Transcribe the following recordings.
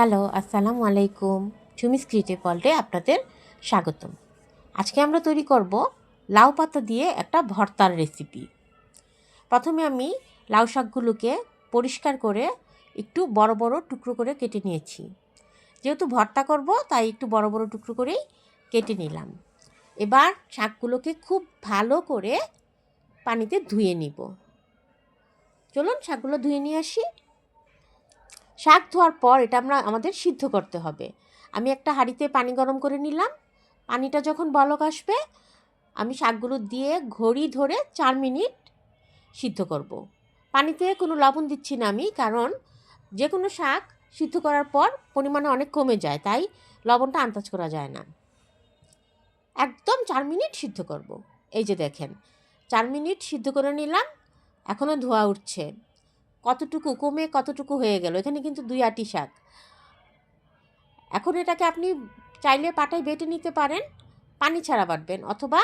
Hello, আসসালামু আলাইকুম। Sumi's creative ওয়ার্ল্ডে আপনাদের স্বাগতম। আজকে আমরা তৈরি করব লাউ পাতা দিয়ে একটা ভর্তার রেসিপি। প্রথমে আমি লাউ শাকগুলোকে পরিষ্কার করে একটু বড় বড় টুকরো করে কেটে নিয়েছি। যেহেতু ভর্তা করব, তাই একটু বড় বড় টুকরো করেই কেটে নিলাম। এবার শাকগুলোকে খুব ভালো করে পানিতে ধুয়ে নিব। চলুন শাকগুলো ধুয়ে নিয়ে আসি। শাক ধোয়ার পর এটা আমরা, আমাদের সিদ্ধ করতে হবে আমি একটা হাঁড়িতে পানি গরম করে নিলাম পানিটা যখন বলক আসবে, আমি শাকগুলো দিয়ে ঘড়ি ধরে চার মিনিট সিদ্ধ করব। পানিতে কোনো লবণ দিচ্ছি না আমি, কারণ যে কোনো শাক সিদ্ধ করার পর পরিমাণে অনেক কমে যায়, তাই লবণটা আন্দাজ করা যায় না একদম চার মিনিট সিদ্ধ করব। এই যে দেখেন, চার মিনিট সিদ্ধ করে নিলাম এখনও ধোয়া উঠছে কতটুকু কমে কতটুকু হয়ে গেল? এখানে কিন্তু দুই আটি শাক। এখন এটাকে আপনি চাইলে পাটায় বেটে নিতে পারেন, পানি ছাড়া বাটবেন অথবা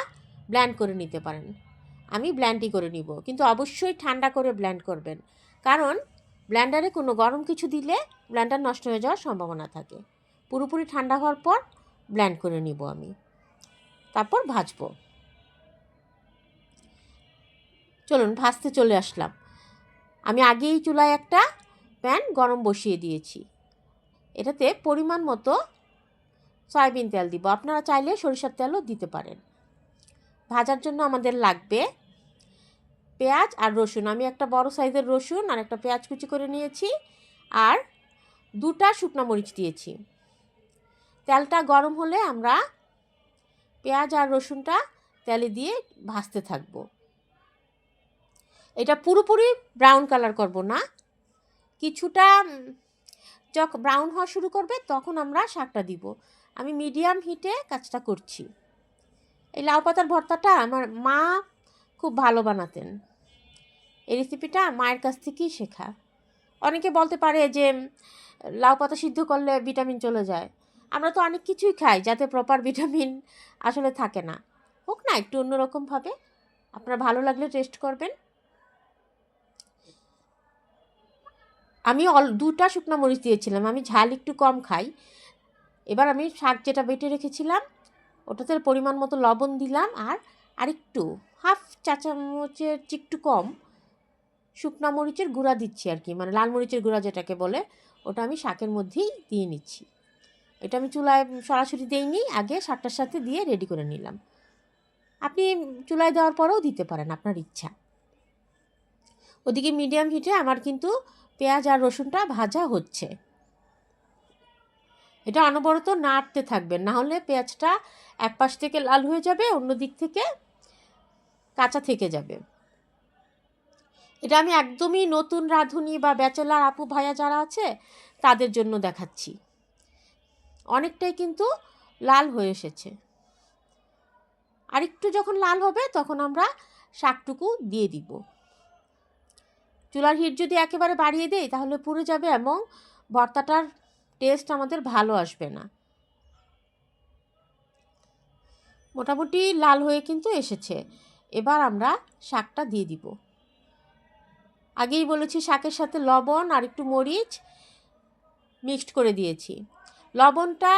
ব্ল্যান্ড করে নিতে পারেন। আমি ব্ল্যান্ডই করে নিব, কিন্তু অবশ্যই ঠান্ডা করে ব্ল্যান্ড করবেন। কারণ ব্ল্যান্ডারে কোনো গরম কিছু দিলে ব্ল্যান্ডার নষ্ট হয়ে যাওয়ার সম্ভাবনা থাকে। পুরোপুরি ঠান্ডা হওয়ার পর ব্ল্যান্ড করে নিব আমি। তারপর ভাজবো। চলুন, ভাজতে চলে আসলাম। আমি আগেই চুলায় একটা প্যান গরম বসিয়ে দিয়েছি। এটাতে পরিমাণ মতো সয়াবিন তেল দিব। আপনারা চাইলে সরিষার তেলও দিতে পারেন। ভাজার জন্য আমাদের লাগবে পেঁয়াজ আর রসুন। আমি একটা বড় সাইজের রসুন আর একটা পেঁয়াজ কুচি করে নিয়েছি আর দুটা শুকনো মরিচ দিয়েছি। তেলটা গরম হলে আমরা পেঁয়াজ আর রসুনটা তেলে দিয়ে ভাজতে থাকব। এটা পুরোপুরি ব্রাউন কালার করব না। কিছুটা যখন ব্রাউন হওয়া শুরু করবে, তখন আমরা শাকটা দিব। আমি মিডিয়াম হিটে কাজটা করছি। এই লাউ পাতার ভর্তাটা আমার মা খুব ভালো বানাতেন। এই রেসিপিটা মায়ের কাছ থেকেই শেখা। অনেকে বলতে পারে যে লাউ পাতা সিদ্ধ করলে ভিটামিন চলে যায়। আমরা তো অনেক কিছুই খাই, যাতে প্রপার ভিটামিন আসলে থাকে না। হোক না, একটু অন্যরকমভাবে। আপনার ভালো লাগলে টেস্ট করবেন। আমি অল দুটা শুকনো মরিচ দিয়েছিলাম, আমি ঝাল একটু কম খাই। এবার আমি শাক যেটা বেটে রেখেছিলাম, ওটাতে পরিমাণ মতো লবণ দিলাম আর আরেকটু, হাফ চা চামচের একটু কম শুকনো মরিচের গুঁড়া দিচ্ছি আর কি মানে লাল মরিচের গুঁড়া যেটাকে বলে, ওটা আমি শাকের মধ্যেই দিয়ে নিচ্ছি। এটা আমি চুলায় সরাসরি দিইনি, আগে শাকটার সাথে দিয়ে রেডি করে নিলাম। আপনি চুলায় দেওয়ার পরেও দিতে পারেন, আপনার ইচ্ছা। ওদিকে মিডিয়াম হিটে আমার কিন্তু পেঁয়াজ আর রসুনটা ভাজা হচ্ছে। এটা অনবরত নাড়তে থাকবেন, না হলে পেঁয়াজটা এক পাশ থেকে লাল হয়ে যাবে, অন্য দিক থেকে কাঁচা থেকে যাবে। এটা আমি একদমই নতুন রাঁধুনি বা ব্যাচেলার আপু ভাইয়া যারা আছে, তাদের জন্য দেখাচ্ছি। অনেকটাই কিন্তু লাল হয়ে এসেছে। আর একটু যখন লাল হবে, তখন আমরা শাকটুকু দিয়ে দিব। চুলার হিট যদি একেবারে বাড়িয়ে দেই, তাহলে পুড়ে যাবে এবং ভর্তাটার টেস্ট আমাদের ভালো আসবে না। মোটামুটি লাল হয়ে কিন্তু এসেছে। এবার আমরা শাকটা দিয়ে দিব। আগেই বলেছি শাকের সাথে লবণ আর একটু মরিচ মিক্সড করে দিয়েছি। লবণটা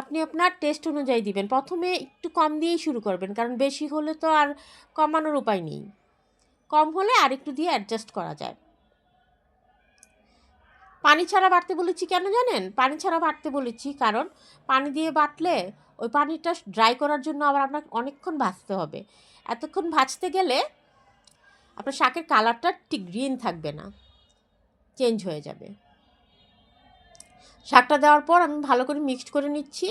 আপনি আপনার টেস্ট অনুযায়ী দিবেন। প্রথমে একটু কম দিয়েই শুরু করবেন, কারণ বেশি হলে তো আর কমানোর উপায় নেই। কম হলে আর একটু দিয়ে অ্যাডজাস্ট করা যায়। পানি ছাড়া বাটতে বলেছি কেন জানেন? পানি ছাড়া বাটতে বলেছি কারণ পানি দিয়ে বাটলে ওই পানিটা ড্রাই করার জন্য আবার আপনার অনেকক্ষণ ভাজতে হবে। এতক্ষণ ভাজতে গেলে আপনার শাকের কালারটা ঠিক গ্রিন থাকবে না চেঞ্জ হয়ে যাবে। শাকটা দেওয়ার পর আমি ভালো করে মিক্সড করে নিচ্ছি।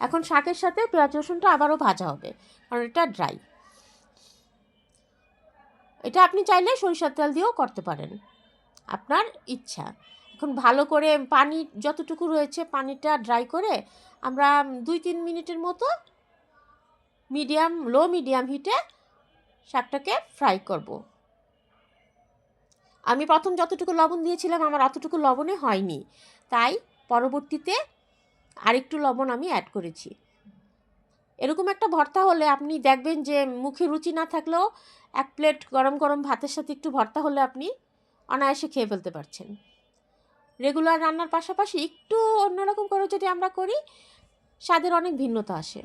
এখন শাকের সাথে পেঁয়াজ রসুনটা আবারও ভাজা হবে, কারণ এটা ড্রাই এটা আপনি চাইলে সরিষার তেল দিয়েও করতে পারেন। আপনার ইচ্ছা। এখন ভালো করে পানি যতটুকু রয়েছে পানিটা ড্রাই করে আমরা দুই তিন মিনিটের মতো মিডিয়াম লো মিডিয়াম হিটে শাকটাকে ফ্রাই করব। আমি প্রথম যতটুকু লবণ দিয়েছিলাম আমার অতটুকু লবণে হয়নি। তাই পরবর্তীতে আরেকটু লবণ আমি অ্যাড করেছি। এরকম একটা ভর্তা হলে আপনি দেখবেন যে মুখে রুচি না থাকলেও এক প্লেট গরম গরম ভাতের সাথে একটু ভর্তা হলে আপনি অনায়াসে খেয়ে ফেলতে পারছেন। রেগুলার রান্নার পাশাপাশি একটু অন্যরকম করে যদি আমরা করি, স্বাদের অনেক ভিন্নতা আসে।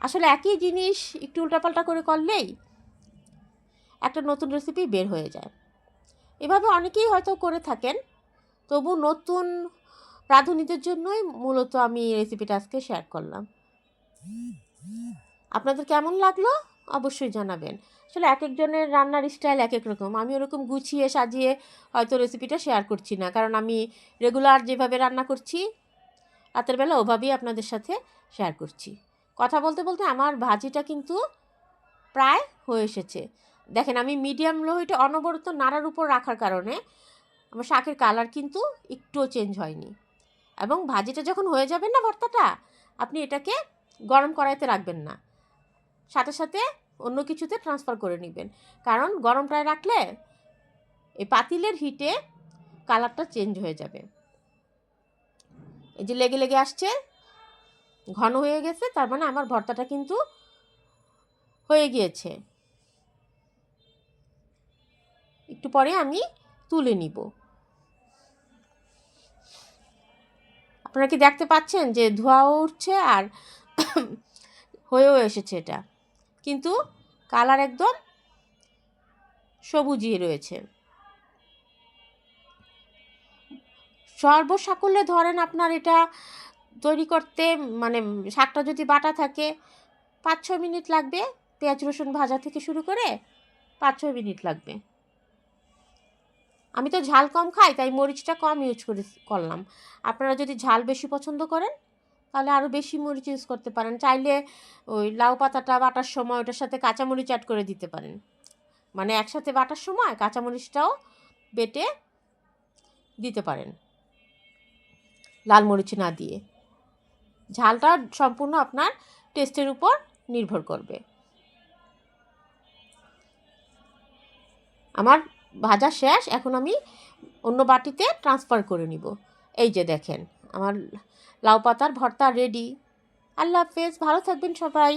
আসলে একই জিনিস একটু উল্টাপাল্টা করে করলেই একটা নতুন রেসিপি বের হয়ে যায়। এভাবে অনেকেই হয়তো করে থাকেন, তবু নতুন রাঁধুনিদের জন্যই মূলত আমি রেসিপিটা আজকে শেয়ার করলাম। আপনাদের কেমন লাগল? অবশ্যই জানাবেন। আসলে এক একজনের রান্নার স্টাইল এক এক রকম। আমি ওরকম গুছিয়ে সাজিয়ে হয়তো রেসিপিটা শেয়ার করছি না। কারণ আমি রেগুলার যেভাবে রান্না করছি, রাতের বেলা ওভাবেই আপনাদের সাথে শেয়ার করছি। কথা বলতে বলতে আমার ভাজিটা কিন্তু প্রায় হয়ে এসেছে। দেখেন, আমি মিডিয়াম লো হিটে অনবরত নাড়ার উপর রাখার কারণে আমার শাকের কালার কিন্তু একটুও চেঞ্জ হয়নি। এবং ভাজিটা যখন হয়ে যাবে না ভর্তাটা, আপনি এটাকে গরম কড়াইতে রাখবেন না। সাথে সাথে অন্য কিছুতে ট্রান্সফার করে নেবেন। কারণ গরম কড়াই রাখলে এই পাতিলের হিটে কালারটা চেঞ্জ হয়ে যাবে। এই যে লেগে লেগে আসছে, ঘন হয়ে গেছে, তার মানে আমার ভর্তাটা কিন্তু হয়ে গিয়েছে। একটু পরে আমি তুলে নিব। আপনারা কি দেখতে পাচ্ছেন যে ধোঁয়াও উঠছে আর হয়েও এসেছে এটা। কিন্তু কালার একদম সবুজিয়ে রয়েছে। সর্বসাকুল্যে ধরেন আপনার এটা তৈরি করতে মানে শাকটা যদি বাটা থাকে পাঁচ ছ মিনিট লাগবে। পেঁয়াজ, রসুন ভাজা থেকে শুরু করে পাঁচ ছ মিনিট লাগবে। আমি তো ঝাল কম খাই, তাই মরিচটা কম ইউজ করে, করলাম। আপনারা যদি ঝাল বেশি পছন্দ করেন তাহলে আরও বেশি মরিচ ইউজ করতে পারেন। চাইলে ওই লাউ পাতাটা বাটার সময় ওটার সাথে কাঁচামরিচ অ্যাড করে দিতে পারেন। মানে একসাথে বাটার সময় কাঁচামরিচটাও বেটে দিতে পারেন। লাল মরিচ না দিয়ে। ঝালটা সম্পূর্ণ আপনার টেস্টের উপর নির্ভর করবে। আমার ভাজা শেষ, এখন আমি অন্য বাটিতে ট্রান্সফার করে নিব। এই যে দেখেন আমার লাউ পাতার ভর্তা রেডি আল্লাহ হাফেজ ভালো থাকবেন সবাই।